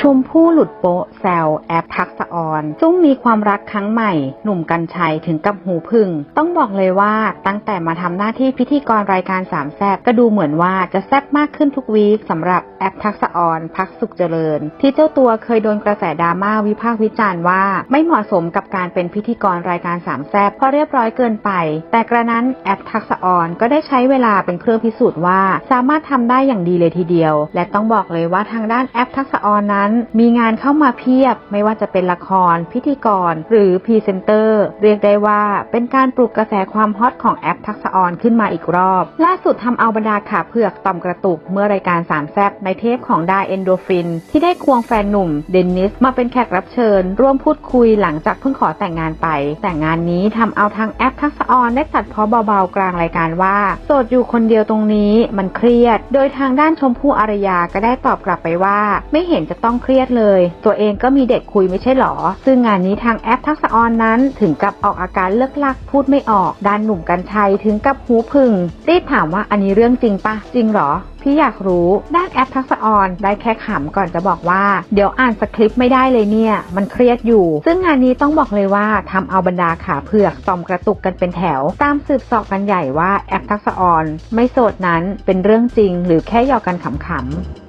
ชมพู่หลุดโป๊ะแซวแอปทักษะออนซุ่มมีความรักครั้งใหม่ หนุ่มกัญชัยถึงกับหูพึ่ง ต้องบอกเลยว่าตั้งแต่มาทำหน้าที่พิธีกรรายการสามแซบก็ดูเหมือนว่าจะแซบมากขึ้นทุกวีคสำหรับแอปทักษะออนพักสุขเจริญ ที่เจ้าตัวเคยโดนกระแสดราม่าวิพากษ์วิจารณ์ว่า ไม่เหมาะสมกับการเป็นพิธีกรรายการสามแซบเพราะเรียบร้อยเกินไป แต่กระนั้นแอปทักษะออนก็ได้ใช้เวลาเป็นเครื่องพิสูจน์ว่า สามารถทำได้อย่างดีเลยทีเดียว และต้องบอกเลยว่าทางด้านแอปทักษะออนนั้นมีงานเข้ามาเพียบ ไม่ว่าจะเป็นละคร พิธีกร หรือพรีเซนเตอร์ เรียกได้ว่าเป็นการปลุกกระแสความฮอตของแอปทักษะออนขึ้นมาอีกรอบ ล่าสุดทำเอาบรรดาขาเผือกต่อมกระตุกเมื่อรายการสามแซบในเทปของดาเอนโดฟิน ที่ได้ควงแฟนหนุ่มเดนนิสมาเป็นแขกรับเชิญ ร่วมพูดคุยหลังจากเพิ่งขอแต่งงานไป แต่งานนี้ทำเอาทางแอปทักษะออนได้ตัดพ้อเบาๆกลางรายการว่าโสดอยู่คนเดียวตรงนี้มันเครียด โดยทางด้านชมพู่อารยาก็ได้ตอบกลับไปว่า ไม่เห็นจะต้องเครียดเลย ตัวเองก็มีเด็กคุยไม่ใช่หรอ ซึ่งงานนี้ทางแอปทักษะออนนั้น ถึงกับออกอาการเลิกลักพูดไม่ออกด้านหนุ่มกัญชัยถึงกับหูพึ่งรีบถามว่าอันนี้เรื่องจริงปะจริงหรอพี่อยากรู้ด้านแอปทักษะออนได้แค่ขำก่อนจะบอกว่า เดี๋ยวอ่านสคริปต์ไม่ได้เลยเนี่ย มันเครียดอยู่ ซึ่งงานนี้ต้องบอกเลยว่าทำเอาบรรดาขาเผือกตอมกระตุกกันเป็นแถว ตามสืบสอบกันใหญ่ว่าแอปทักษะออน ไม่โสดนั้นเป็นเรื่องจริงหรือแค่หยอกกันขำๆ